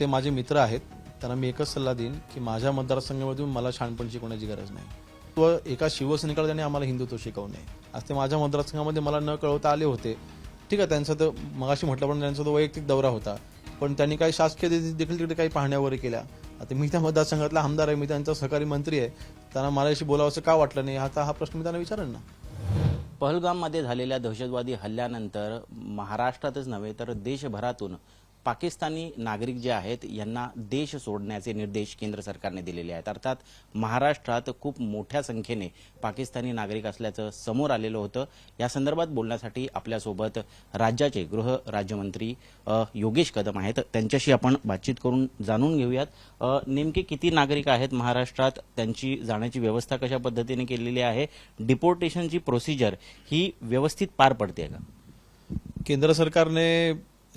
ते माझे मित्र आहेत. त्यांना मी एकच सल्ला देईन की माझ्या मतदारसंघामधून मला शहाणपण शिकवण्याची गरज नाही. व एका शिवसैनिकाला त्यांनी आम्हाला हिंदुत्व शिकवू नये. आज ते माझ्या मतदारसंघामध्ये मला न कळवता आले होते. ठीक आहे त्यांचा तर मगाशी म्हटलं पण त्यांचा तो वैयक्तिक दौरा होता. पण त्यांनी काही शासकीय देखील तिकडे काही पाहण्या वगैरे केल्या. आता मी त्या मतदारसंघातला आमदार आहे मी त्यांचा सहकारी मंत्री आहे. त्यांना मलाशी बोलावंसं का वाटलं नाही? आता हा प्रश्न मी त्यांना विचारेन ना. पहलगाममध्ये झालेल्या दहशतवादी हल्ल्यानंतर महाराष्ट्रातच नव्हे तर देशभरातून पाकिस्तानी नागरिक जे आहेत यांना देश सोडण्याचे निर्देश केंद्र सरकारने दिलेले आहेत. अर्थात महाराष्ट्रात खूप मोठ्या संख्येने पाकिस्तानी नागरिक असल्याचं समोर आलेलं होतं. या संदर्भात बोलण्यासाठी आपल्यासोबत राज्याचे गृह राज्यमंत्री योगेश कदम आहेत. त्यांच्याशी आपण बातचीत करून जाणून घेऊयात. नेमके किती नागरिक आहेत महाराष्ट्रात? त्यांची जाण्याची व्यवस्था कशा पद्धतीने केलेली आहे? डिपोर्टेशनची प्रोसिजर ही व्यवस्थित पार पडते का? केंद्र सरकारने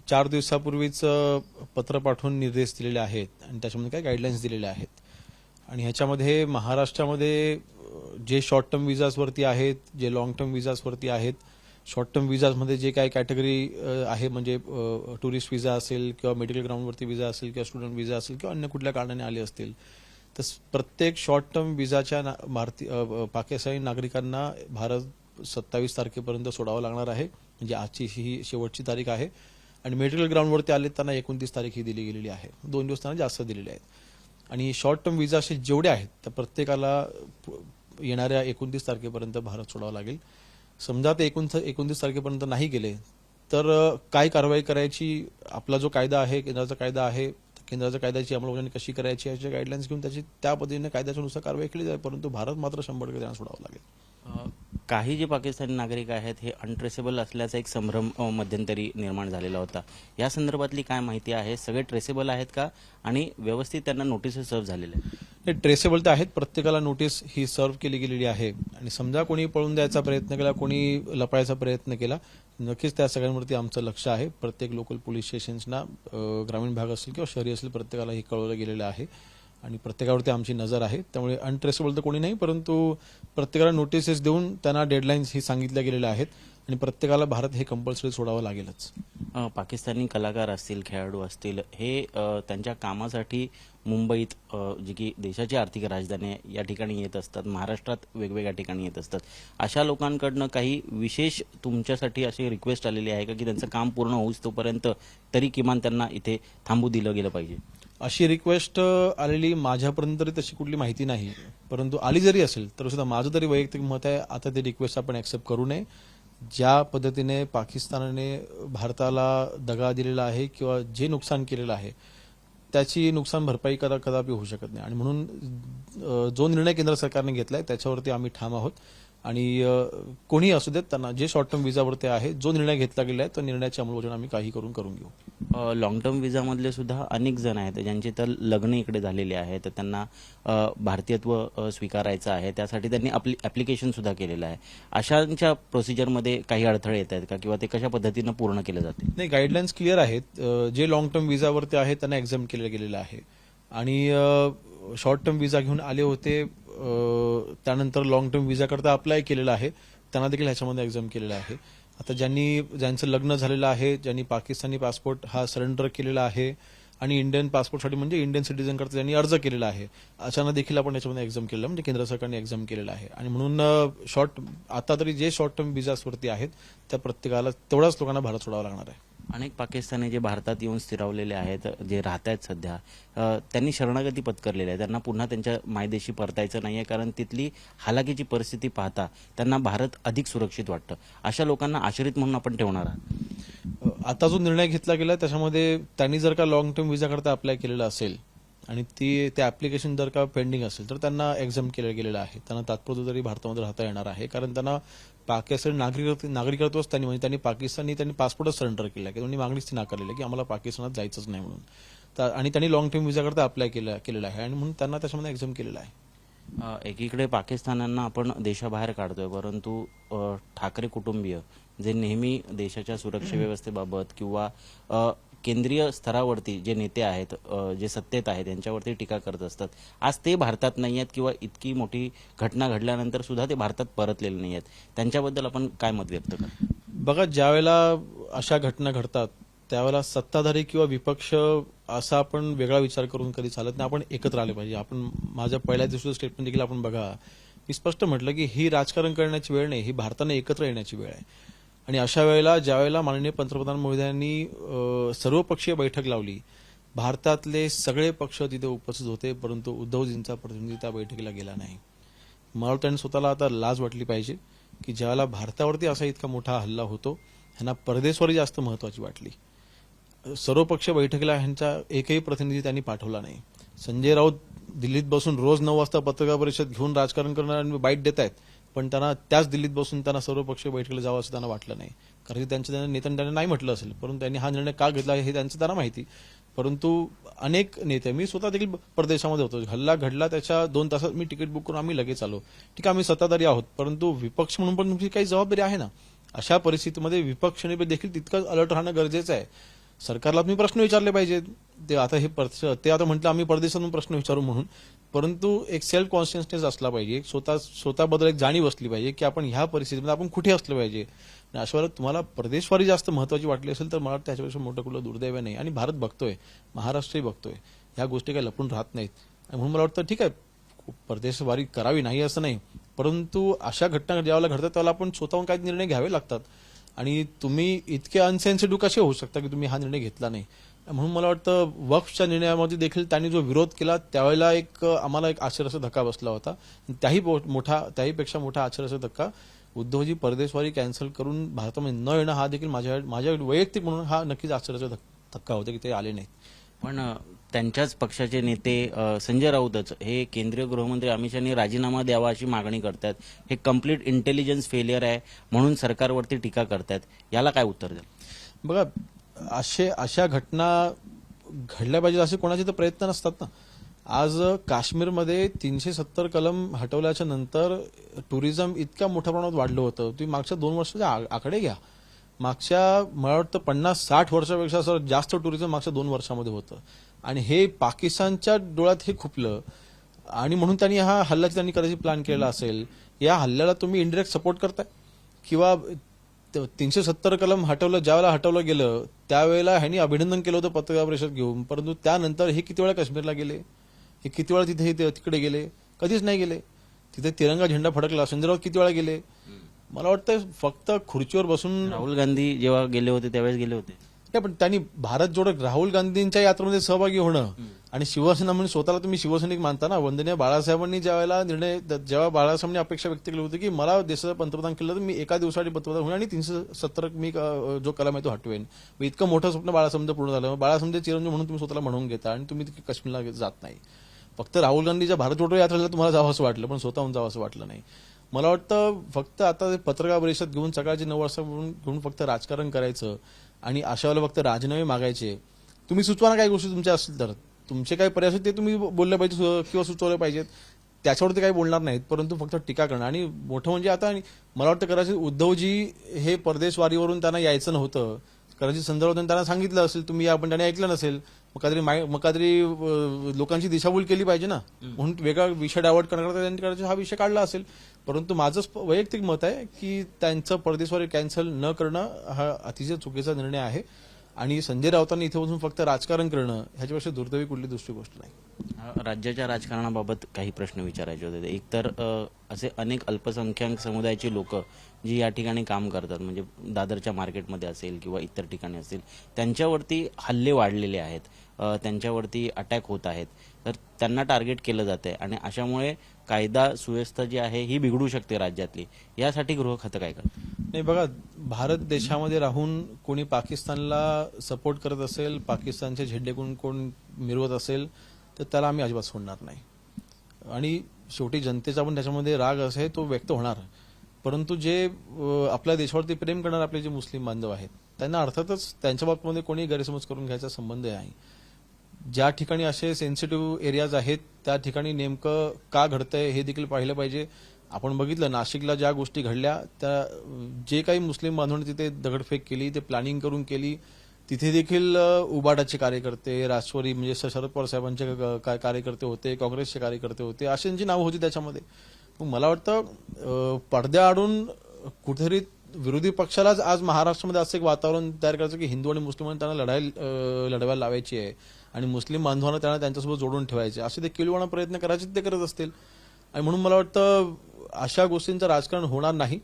चार दिवसापूर्वीच पत्र पाठवून निर्देश दिलेले आहेत आणि त्याच्यामध्ये काय गाईडलाईन्स दिलेल्या आहेत. आणि ह्याच्यामध्ये महाराष्ट्रामध्ये जे शॉर्ट टर्म विजाजवरती आहेत जे लॉंग टर्म विजाजवरती आहेत शॉर्ट टर्म विजाजमध्ये जे काही कॅटेगरी आहे म्हणजे टुरिस्ट विजा असेल किंवा मेडिकल ग्राउंडवरती विजा असेल किंवा स्टुडंट विजा असेल किंवा अन्य कुठल्या कारणाने आले असतील तर प्रत्येक शॉर्ट टर्म विजाच्या ना- भारतीय पाकिस्तानी नागरिकांना भारत सत्तावीस तारखेपर्यंत सोडावं लागणार आहे. म्हणजे आजची ही शेवटची तारीख आहे. आणि मेडिकल ग्राउंडवरती आले त्यांना एकोणतीस तारीख ही दिली गेलेली आहे. दोन दिवस त्यांना जास्त दिलेले आहेत. आणि शॉर्ट टर्म विजा असे जेवढे आहेत त्या प्रत्येकाला प- येणाऱ्या एकोणतीस तारखेपर्यंत भारत सोडावं लागेल. समजा ते एकोण एकोणतीस तारखेपर्यंत नाही गेले तर काय कारवाई करायची आपला जो कायदा आहे केंद्राचा कायदा आहे केंद्राच्या कायद्याची अंमलबजावणी कशी करायची याचे गाईडलाईन्स घेऊन त्याची त्या पद्धतीने कायद्याच्यानुसार कारवाई केली जाईल परंतु भारत मात्र शंभर टक्के त्यांना सोडावं लागेल. काही जे पाकिस्तानी नागरिक आहेत हे अनट्रेसेबल असल्याचा एक संभ्रम मध्यंतरी निर्माण झालेला होता. या संदर्भातली काय माहिती आहे? सगळे ट्रेसेबल आहेत का? आणि व्यवस्थित त्यांना नोटीसेस सर्व झालेल्या आहेत. हे ट्रेसेबल तर आहेत. प्रत्येकाला नोटीस ही सर्व्ह केली गेलेली आहे. आणि समजा कोणी पळून द्यायचा प्रयत्न केला कोणी लपायचा प्रयत्न केला नक्कीच त्या सगळ्यांवरती आमचं लक्ष आहे. प्रत्येक लोकल पोलीस स्टेशन्सना ग्रामीण भाग असेल किंवा शहरी असेल प्रत्येकाला हे कळवलं गेलेलं आहे. आणि प्रत्येकावरती आमची नजर आहे. त्यामुळे अनट्रेसेबल तर कोणी नाही परंतु प्रत्येकाला नोटिसेस देऊन त्यांना डेडलाईन्स ही सांगितल्या गेलेल्या आहेत आणि प्रत्येकाला भारत हे कंपल्सरी सोडावं लागेलच. पाकिस्तानी कलाकार असतील खेळाडू असतील हे त्यांच्या कामासाठी मुंबईत जी की देशाची आर्थिक राजधानी या ठिकाणी येत असतात महाराष्ट्रात वेगवेगळ्या ठिकाणी येत असतात. अशा लोकांकडनं काही विशेष तुमच्यासाठी अशी रिक्वेस्ट आलेली आहे का की त्यांचं काम पूर्ण होऊच तोपर्यंत तरी किमान त्यांना इथे थांबू दिलं गेलं पाहिजे? अशी रिक्वेस्ट आलेली माझ्यापर्यंत तरी तशी कुठली माहिती नाही. परंतु आली जरी असेल तर सुद्धा माझं तरी वैयक्तिक मत आहे आता ते रिक्वेस्ट आपण ऍक्सेप्ट करू नये. ज्या पद्धतीने पाकिस्तानाने भारताला दगा दिलेला आहे किंवा जे नुकसान केलेलं आहे त्याची नुकसान भरपाई कदा कदापि होऊ शकत नाही. आणि म्हणून जो निर्णय केंद्र सरकारने घेतलाय त्याच्यावरती आम्ही ठाम आहोत. आणि कोणी असू देत त्यांना जे शॉर्ट टर्म विजावरती आहे जो निर्णय घेतला गेला आहे त्या निर्णयाची अंमलबजावणी आम्ही काही करून करून घेऊ. लॉंग टर्म विजामधले सुद्धा अनेक जण आहेत ज्यांचे तर लग्न इकडे झालेले आहेत त्यांना भारतीयत्व स्वीकारायचं आहे त्यासाठी त्यांनी आपली ॲप्लिकेशन सुद्धा केलेलं आहे. अशांच्या प्रोसिजरमध्ये काही अडथळे येत आहेत का किंवा ते कशा पद्धतीनं पूर्ण केले जाते? नाही गाईडलाईन्स क्लिअर आहेत. जे लॉंग टर्म विजावरती आहेत त्यांना एक्झाम केलं गेलेलं आहे. आणि शॉर्ट टर्म विजा घेऊन आले होते त्यानंतर लॉंग टर्म विजा करता अप्लाय केलेला आहे त्यांना देखील ह्याच्यामध्ये एक्झाम केलेलं आहे. आता ज्यांनी ज्यांचं लग्न झालेलं आहे ज्यांनी पाकिस्तानी पासपोर्ट हा सरेंडर केलेला आहे आणि इंडियन पासपोर्टसाठी म्हणजे इंडियन सिटीझन करता त्यांनी अर्ज केलेला आहे अशांना देखील आपण याच्यामध्ये एक्झाम केलं म्हणजे केंद्र सरकारने एक्झाम केलेला आहे. आणि म्हणून शॉर्ट आता तरी जे शॉर्ट टर्म विजासवरती आहेत त्या प्रत्येकाला तेवढ्याच लोकांना भारत सोडावं लागणार आहे. अनेक पाकिस्तानी जे भारतात येऊन स्थिरावलेले आहेत जे राहत आहेत सध्या त्यांनी शरणागती पत्करलेली आहे. त्यांना पुन्हा त्यांच्या मायदेशी परतायचं नाही आहे कारण तिथली हालाकीची परिस्थिती पाहता त्यांना भारत अधिक सुरक्षित वाटतं. अशा लोकांना आश्रित म्हणून आपण ठेवणार आहात. आता जो निर्णय घेतला गेला त्याच्यामध्ये त्यांनी जर का लॉंग टर्म विजा करता अप्लाय केलेला असेल आणि ती ते ऍप्लिकेशन जर का पेंडिंग असेल तर त्यांना एक्झाम केलं गेलेलं आहे. त्यांना तात्पुरतं तरी भारतामध्ये राहता येणार आहे. कारण त्यांना पाकिस्तान नागरिकत्व नागरिकत्वच त्यांनी म्हणजे त्यांनी पाकिस्तानी त्यांनी पासपोर्टच सरेंडर केला की त्यांनी मागणीच ती नाकारलेली की आम्हाला पाकिस्तानात जायचंच नाही म्हणून. तर- आणि त्यांनी लॉंग टर्म व्हिजाकरता अप्लाय केला केलेला आहे. आणि म्हणून त्यांना त्याच्यामध्ये एक्झाम केलेला आहे. एकीकडे पाकिस्तानांना आपण देशाबाहेर काढतोय परंतु ठाकरे कुटुंबीय. जे नेहमी देशाच्या सुरक्षा व्यवस्थेबाबत किंवा केंद्रीय स्तरावरती जे नेते आहेत जे सत्तेत आहेत यांच्यावरती टीका करत असतात. आज ते भारतात नाही आहेत किंवा इतकी मोठी घटना घडल्यानंतर सुद्धा ते भारतात परतलेले नाही आहेत. त्यांच्याबद्दल आपण काय मत व्यक्त करा बघा ज्या वेळेला अशा घटना घडतात त्यावेळेला सत्ताधारी किंवा विपक्ष असा आपण वेगळा विचार करून कधी चालत नाही. आपण एकत्र आले पाहिजे. आपण माझ्या पहिल्या दिवसाचं स्टेटमेंट देखील आपण बघा. मी स्पष्ट म्हटलं की ही राजकारण करण्याची वेळ नाही ही भारताने एकत्र येण्याची वेळ आहे. आणि अशा वेळेला ज्यावेळेला माननीय पंतप्रधान मोदी सर्वपक्षीय बैठक लावली भारतातले सगळे पक्ष तिथे उपस्थित होते परंतु उद्धवजींचा प्रतिनिधी त्या बैठकीला गेला नाही. मला त्यांनी स्वतःला आता लाज वाटली पाहिजे की ज्यावेळेला भारतावरती असा इतका मोठा हल्ला होतो ह्यांना परदेशवर जास्त महत्वाची वाटली. सर्वपक्ष बैठकीला ह्यांचा एकही प्रतिनिधी त्यांनी पाठवला नाही. संजय राऊत दिल्लीत बसून रोज नऊ वाजता पत्रकार परिषद घेऊन राजकारण करणार आणि बाईट देत आहेत पण त्यांना त्याच दिल्लीत बसून त्यांना सर्वपक्ष बैठकीला जावं असं त्यांना वाटलं नाही. कारण की त्यांच्या त्यांना नेत्यांनी त्यांना नाही म्हटलं असेल. परंतु त्यांनी हा निर्णय का घेतला हे त्यांचं त्यांना माहिती. परंतु अनेक नेते मी स्वतः देखील परदेशामध्ये होतो. हल्ला घडला त्याच्या दोन तासात मी तिकीट बुक करून आम्ही लगेच आलो. ठीक आहे आम्ही सत्ताधारी आहोत. परंतु विपक्ष म्हणून पण तुमची काही जबाबदारी आहे ना? अशा परिस्थितीमध्ये विपक्षाने देखील तितकंच अलर्ट राहणं गरजेचं आहे. सरकारला तुम्ही प्रश्न विचारले पाहिजेत. ते आता हे ते आता म्हटलं आम्ही परदेशातून प्रश्न विचारू म्हणून. परंतु एक सेल्फ कॉन्शियसनेस असला पाहिजे एक स्वतः स्वतःबद्दल एक जाणीव असली पाहिजे की आपण ह्या परिस्थितीमध्ये आपण कुठे असलं पाहिजे. आणि अशा वेळेला तुम्हाला प्रदेशवारी जास्त महत्वाची वाटली असेल तर मला त्याच्यापेक्षा मोठं कुठलं दुर्दैव नाही. आणि भारत बघतोय महाराष्ट्रही बघतोय ह्या गोष्टी काही लपून राहत नाहीत. म्हणून मला वाटतं ठीक आहे परदेशवारी करावी नाही असं नाही. परंतु अशा घटना ज्यावेळेला घडतात त्यावेळेला आपण स्वतःहून काही निर्णय घ्यावे लागतात. आणि तुम्ही इतके अनसेन्सिटिव्ह कसे होऊ शकता की तुम्ही हा निर्णय घेतला नाही? म्हणून मला वाटतं वक्फच्या निर्णयामध्ये देखील त्यांनी जो विरोध केला त्यावेळेला एक आम्हाला एक आश्चर्याचा धक्का बसला होता. त्याही मोठा त्याहीपेक्षा मोठा आश्चर्याचा धक्का उद्धवजी परदेशवारी कॅन्सल करून भारतामध्ये न येणं हा देखील माझ्या माझ्या वैयक्तिक म्हणून हा नक्कीच आश्चर्याचा धक- धक्का होता की ते आले नाहीत. पण त्यांच्याच पक्षाचे नेते संजय राऊतच हे केंद्रीय गृहमंत्री अमित शहानी राजीनामा द्यावा अशी मागणी करतात. हे कंप्लीट इंटेलिजन्स फेलियर आहे म्हणून सरकारवरती टीका करतात. याला काय उत्तर द्याल? बघा असे अशा घटना घडल्या पाहिजेत असे कोणाचे तर प्रयत्न नसतात ना. आज काश्मीरमध्ये तीनशे सत्तर कलम हटवल्याच्या नंतर टुरिझम इतक्या मोठ्या प्रमाणात वाढलं होतं. तुम्ही मागच्या दोन वर्षाचे आ- आकडे घ्या. मागच्या मला वाटतं पन्नास साठ वर्षापेक्षा सर जास्त टुरिझम मागच्या दोन वर्षामध्ये होतं. आणि हे पाकिस्तानच्या डोळ्यात हे खुपलं. आणि म्हणून त्यांनी हा हल्ल्याची त्यांनी करायची प्लॅन केलेला असेल. या हल्ल्याला तुम्ही इंडिरेक्ट सपोर्ट करताय? किंवा तीनशे सत्तर कलम हटवलं ज्यावेळेला हटवलं गेलं त्यावेळेला ह्यांनी अभिनंदन केलं होतं पत्रकार परिषद घेऊन. परंतु त्यानंतर हे किती वेळा काश्मीरला गेले? हे किती वेळा तिथे ते- तिकडे गेले? कधीच नाही गेले. तिथे तिरंगा झेंडा फडकला. संजय राऊत किती वेळा गेले? मला वाटतं फक्त खुर्चीवर बसून राहुल गांधी जेव्हा गेले होते त्यावेळेस गेले होते. नाही पण त्यांनी भारत जोडो राहुल गांधींच्या यात्रेमध्ये सहभागी होणं आणि शिवसेना म्हणून स्वतःला तुम्ही शिवसैनिक मानता ना वंदनीय बाळासाहेबांनी ज्या वेळेला निर्णय जेव्हा बाळासाहेबांनी अपेक्षा व्यक्त केली होती की मला देशाचं पंतप्रधान केलं तर मी एका दिवसासाठी पंतप्रधान होईल आणि तीनशे सत्तर मी जो कलम आहे तो हटवेन. मग इतकं मोठं स्वप्न बाळासाहेबांचं पूर्ण झालं. बाळासाहेबांचे चिरंजीव म्हणून तुम्ही स्वतःला म्हणून घेता आणि तुम्ही काश्मीरला जात नाही. फक्त राहुल गांधीच्या भारत जोडो यात्रेला तुम्हाला जावं असं वाटलं पण स्वतःहून जावं असं वाटलं नाही. मला वाटतं फक्त आता पत्रकार परिषद घेऊन सकाळची नऊ वाजता घेऊन फक्त राजकारण करायचं आणि अशा वेळेला फक्त राजीनामे मागायचे. तुम्ही सुचवा ना काही गोष्टी तुमच्या असतील तर. तुमचे काही पर्याय असतील ते तुम्ही बोलले पाहिजे किंवा सुचवले पाहिजेत. त्याच्यावरती काही बोलणार नाहीत परंतु फक्त टीका करणं. आणि मोठं म्हणजे आता मला वाटतं कदाचित उद्धवजी हे परदेशवारीवरून त्यांना यायचं नव्हतं. कदाचित संदर्भातून त्यांना सांगितलं असेल तुम्ही या पण त्याने ऐकलं नसेल. मग काहीतरी मग काहीतरी लोकांची दिशाभूल केली पाहिजे ना. म्हणून वेगळा विषय डायव्हर्ट करण्याकरता त्यांनी कदाचित हा विषय काढला असेल. परंतु माझं वैयक्तिक मत आहे की त्यांचं परदेशवारी कॅन्सल न करणं हा अतिशय चुकीचा निर्णय आहे. आणि संजय राऊतांनी इथे बसून फक्त राजकारण करणं ह्याच्यापेक्षा दुर्दैवी कुठली दुसरी गोष्ट नाही. राज्याच्या राजकारणाबाबत काही प्रश्न विचारायचे होते. एकतर असे अनेक अल्पसंख्याक समुदायाची लोक जी या ठिकाणी काम करतात म्हणजे दादरच्या मार्केटमध्ये असेल किंवा इतर ठिकाणी असेल त्यांच्यावरती हल्ले वाढलेले आहेत. त्यांच्यावरती अटॅक होत आहेत. तर त्यांना टार्गेट केलं जाते आणि अशामुळे कायदा सुव्यवस्था जी आहे ही बिघडू शकते राज्यातली. यासाठी गृह खातं काय करतं नाही बघा भारत देशामध्ये राहून कोणी पाकिस्तानला सपोर्ट करत असेल पाकिस्तानचे झेंडे कोण कोण मिरवत असेल तर त्याला आम्ही अजिबात सोडणार नाही. आणि शेवटी जनतेचा पण त्याच्यामध्ये राग असे तो व्यक्त होणार. परंतु जे आपल्या देशावरती प्रेम करणारे आपले जे मुस्लिम बांधव आहेत त्यांना अर्थातच त्यांच्या बाबतीमध्ये कोणी गैरसमज करून घ्यायचा संबंध आहे ज्या ठिकाणी असे सेन्सिटिव्ह एरियाज आहेत त्या ठिकाणी नेमकं का घडतंय हे देखील पाहिलं पाहिजे. आपण बघितलं नाशिकला ज्या गोष्टी घडल्या त्या जे काही मुस्लिम बांधवांनी तिथे दगडफेक केली ते प्लॅनिंग करून केली तिथे देखील अ, उबाटाचे कार्यकर्ते राष्ट्रवादी म्हणजे शरद पवार साहेबांचे कार्यकर्ते होते काँग्रेसचे कार्यकर्ते होते अशांची नावं होती त्याच्यामध्ये. मला वाटतं पडद्याआडून कुठेतरी विरोधी पक्षालाच आज महाराष्ट्रामध्ये असं एक वातावरण तयार करायचं की हिंदू आणि मुस्लिमांनी त्यांना लढाई लढवायला लावायची आहे. आणि मुस्लिम बांधवांना त्यांना त्यांच्यासोबत जोडून ठेवायचे. असे ते किलवाना प्रयत्न करायचे ते करत असतील. आणि म्हणून मला वाटतं अशा गोष्टींचं राजकारण होणार नाही.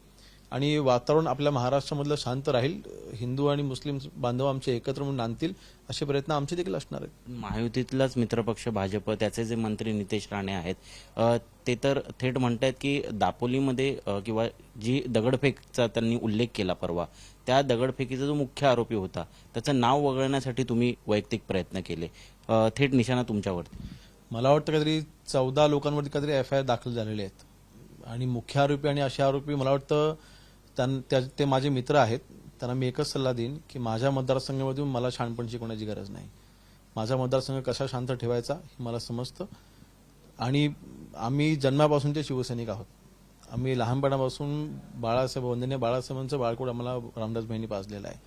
आणि वातावरण आपल्या महाराष्ट्रामधलं शांत राहील. हिंदू आणि मुस्लिम बांधव आमचे एकत्र म्हणून आणतील असे प्रयत्न आमचे देखील असणार आहेत. महायुतीतलाच मित्रपक्ष भाजप त्याचे जे मंत्री नितेश राणे आहेत ते तर थेट म्हणतायत की दापोलीमध्ये किंवा जी दगडफेकचा त्यांनी उल्लेख केला परवा त्या दगडफेकीचा जो मुख्य आरोपी होता त्याचं नाव वगळण्यासाठी तुम्ही वैयक्तिक प्रयत्न केले. थेट निशाणा तुमच्यावरती. मला वाटतं काहीतरी चौदा लोकांवरती काहीतरी एफ आय आर दाखल झालेले आहेत. आणि मुख्य आरोपी आणि असे आरोपी मला वाटतं त्यां- त्या- ते माझे मित्र आहेत. त्यांना मी एकच सल्ला देईन की माझ्या मतदारसंघामधून मला शहाणपण शिकवण्याची गरज नाही. माझा मतदारसंघ कसा शांत ठेवायचा हे मला समजतं. आणि आम्ही जन्मापासूनचे शिवसैनिक आहोत. आम्ही लहानपणापासून बाळासाहेब वंदने बाळासाहेबांचं बाळकोड आम्हाला रामदास बहिणी पाजलेला आहे.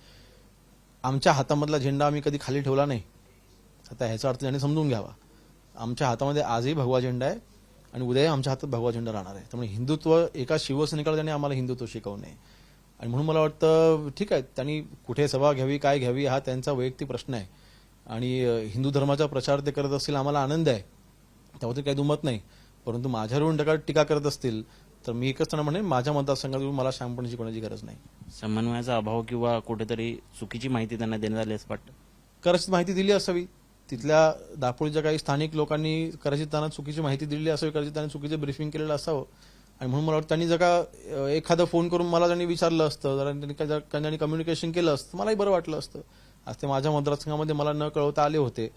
आमच्या हातामधला झेंडा आम्ही कधी खाली ठेवला नाही. आता ह्याचा अर्थ त्याने समजून घ्यावा. आमच्या हातामध्ये आजही भगवा झेंडा आहे. आणि उद्याही आमच्या हातात भगवा झेंडा राहणार आहे. त्यामुळे हिंदुत्व एका शिवसैनिकाला त्याने आम्हाला हिंदुत्व शिकवू नये आणि म्हणून मला वाटतं ठीक आहे त्यांनी कुठे सभा घ्यावी काय घ्यावी हा त्यांचा वैयक्तिक प्रश्न आहे. आणि हिंदू धर्माचा प्रचार ते करत असतील आम्हाला आनंद आहे. त्याबद्दल काही दुमत नाही. परंतु माझ्यावरून टीका टीका करत असतील तर मी एकच त्यांना म्हणेन माझ्या मतदारसंघातून मला शांतपणे शिकवण्याची गरज नाही. समन्वयाचा अभाव किंवा कुठेतरी चुकीची माहिती त्यांना देण्यात आली असं वाटतं? कदाचित माहिती दिली असावी. तिथल्या दापोळीच्या काही स्थानिक लोकांनी कदाचित त्यांना चुकीची माहिती दिलेली असावी कदाचित त्यांनी चुकीचं ब्रिफिंग केलेलं असावं. आणि म्हणून मला वाटतं त्यांनी जर का एखादा फोन करून मला त्यांनी विचारलं असतं जरा त्यांनी त्यांनी कम्युनिकेशन केलं असतं मलाही बरं वाटलं असतं. आज ते माझ्या मतदारसंघामध्ये मला न कळवता आले होते.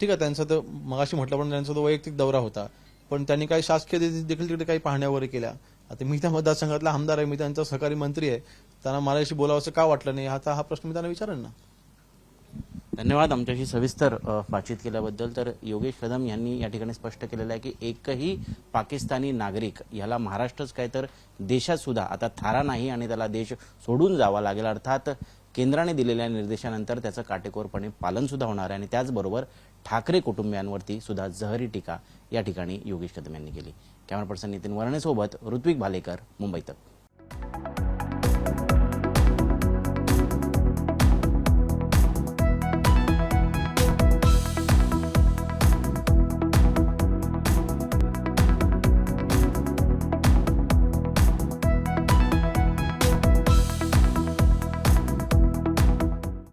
ठीक आहे त्यांचा तर मगाशी म्हटलं पण त्यांचा तो वैयक्तिक दौरा होता. पण त्यांनी काही शासकीय देखील तिकडे काही पाहण्या वगैरे केल्या. आता मी त्या मतदारसंघातला आमदार आहे मी त्यांचा सहकारी मंत्री आहे. त्यांना माझ्याशी बोलावं का वाटलं नाही? आता हा प्रश्न मी त्यांना विचारेन ना. धन्यवाद आमच्याशी सविस्तर बातचीत केल्याबद्दल. तर योगेश कदम यांनी या ठिकाणी स्पष्ट केलेलं आहे की एकही पाकिस्तानी नागरिक याला महाराष्ट्रच काय तर देशात सुद्धा आता थारा नाही आणि त्याला देश सोडून जावा लागेल. अर्थात केंद्राने दिलेल्या निर्देशानंतर त्याचं काटेकोरपणे पालन सुद्धा होणार आहे आणि त्याचबरोबर ठाकरे कुटुंबियांवरती सुद्धा जहरी टीका या ठिकाणी योगेश कदम यांनी केली. कॅमेरा पर्सन नितीन वर्णेसोबत ऋत्विक भालेकर मुंबईत